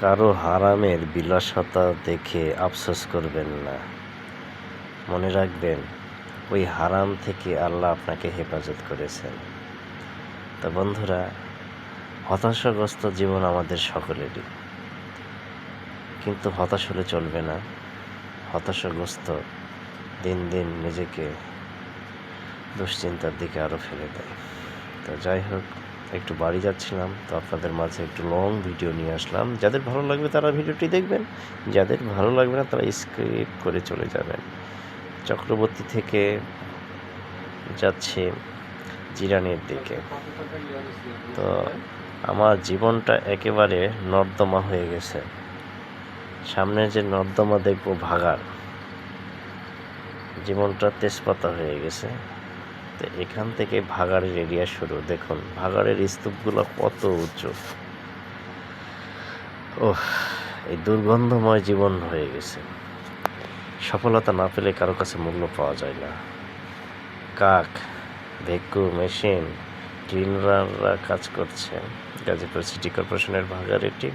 কারও হারামের বিলাসতা দেখে আফসোস করবেন না। মনে রাখবেন, ওই হারাম থেকে আল্লাহ আপনাকে হেফাজত করেছেন। তা বন্ধুরা, হতাশাগ্রস্ত জীবন আমাদের সকলেরই। কিন্তু হতাশ হলে চলবে না। হতাশাগ্রস্ত দিন দিন নিজেকে দুশ্চিন্তার দিকে আরও ফেলে দেয়। তো যাই হোক একটু বাড়ি যাচ্ছিলাম, তো আপনাদের মাঝে একটু লং ভিডিও নিয়ে আসলাম। যাদের ভালো লাগবে তারা ভিডিওটি দেখবেন, যাদের ভালো লাগবে না তারা স্ক্রিপ করে চলে যাবেন। চক্রবর্তী থেকে যাচ্ছে জিরানির দিকে। তো আমার জীবনটা একেবারে নর্দমা হয়ে গেছে। সামনে যে নর্দমা দেখব ভাগার জীবনটা তেজপাতা হয়ে গেছে। তো এখান থেকে ভাগাড়ের এরিয়া শুরু। দেখুন, ভাগাড়ের স্তূপগুলো কত উঁচু। ও এই দুর্গন্ধময় জীবন হয়ে গেছে। সফলতা না পেলে কারও কাছে মূল্য পাওয়া যায় না। কাক ভেকু মেশিন, ক্লিনাররা কাজ করছে। গাজীপুর সিটি কর্পোরেশনের ভাগার এটি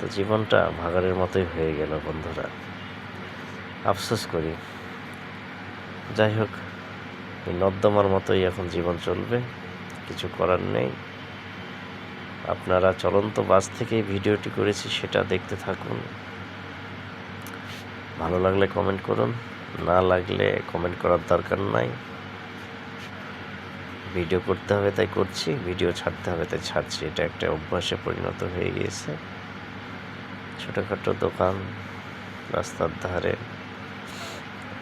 তো জীবনটা ভাগাড়ের মতোই হয়ে গেল বন্ধুরা। আফসোস করি। যাই হোক এই নর্দমার মতোই এখন জীবন চলবে, কিছু করার নেই। আপনারা চলন্ত বাস থেকে ভিডিওটি করেছি, সেটা দেখতে থাকুন। ভালো লাগলে কমেন্ট করুন, না লাগলে কমেন্ট করার দরকার নাই। ভিডিও করতে হবে তাই করছি, ভিডিও ছাড়তে হবে তাই ছাড়ছি, এটা একটা অভ্যাসে পরিণত হয়ে গিয়েছে। ছোটোখাটো দোকান, রাস্তার ধারে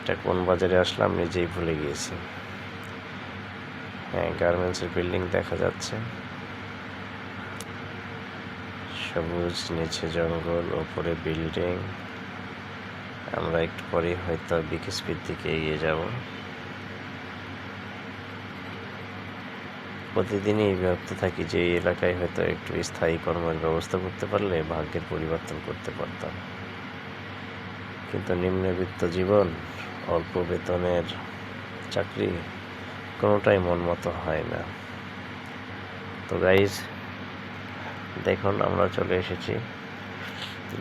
এটা কোন বাজারে আসলাম নিজেই ভুলে গিয়েছি। হ্যাঁ গার্মেন্টসের বিল্ডিং দেখা যাচ্ছে। সবুজ, নিচে জঙ্গল, ওপরে বিল্ডিং। আমরা একটু পরেই হয়তো বিকেএসপির দিকে এগিয়ে যাব। প্রতিদিনই ভাবতে থাকি যে এই এলাকায় হয়তো একটু স্থায়ী কর্মের ব্যবস্থা করতে পারলে ভাগ্যের পরিবর্তন করতে পারতাম। কিন্তু নিম্নবিত্ত জীবন অল্প বেতনের চাকরি কোনোটাই মন মতো হয় না। তো গাইজ দেখুন আমরা চলে এসেছি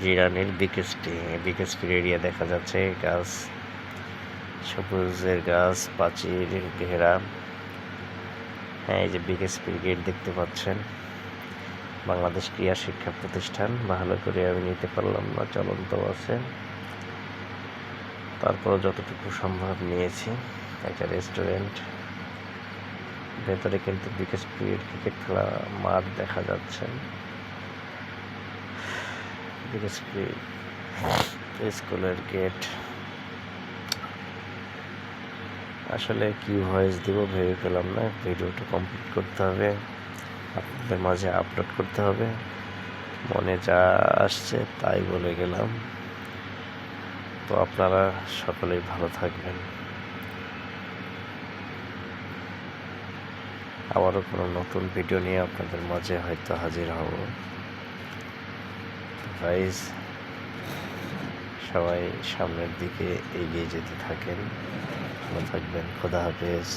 জিরানির বিকেএসপি বিকেএসপির এরিয়া দেখা যাচ্ছে। গাছ, সবুজের গাছ পাচির ঘেরা। হ্যাঁ এই যে বিকেএসপির গেট দেখতে পাচ্ছেন। বাংলাদেশ ক্রিয়া শিক্ষা প্রতিষ্ঠান, ভালো করে আমি নিতে পারলাম না, চলন্ত আছে। তারপরও যতটুকু সম্ভব নিয়েছি। একটা রেস্টুরেন্ট ভেতরে কিন্তু বিকেএসপির ক্রিকেট খেলা মাঠ দেখা যাচ্ছে। বিকেএসপি স্কুলের গেট আসলে কি ভয়েস দিব ভেবে পেলাম না। ভিডিওটা কমপ্লিট করতে হবে। আপনাদের মাঝে আপলোড করতে হবে। মনে যা আসছে তাই বলে গেলাম। তো আপনারা সকলেই ভালো থাকবেন। আবারও কোনো নতুন ভিডিও নিয়ে আপনাদের মাঝে হয়তো হাজির হব। গাইজ সবাই সামনের দিকে এগিয়ে যেতে থাকেন। ভালো থাকবেন, খোদা হাফেজ।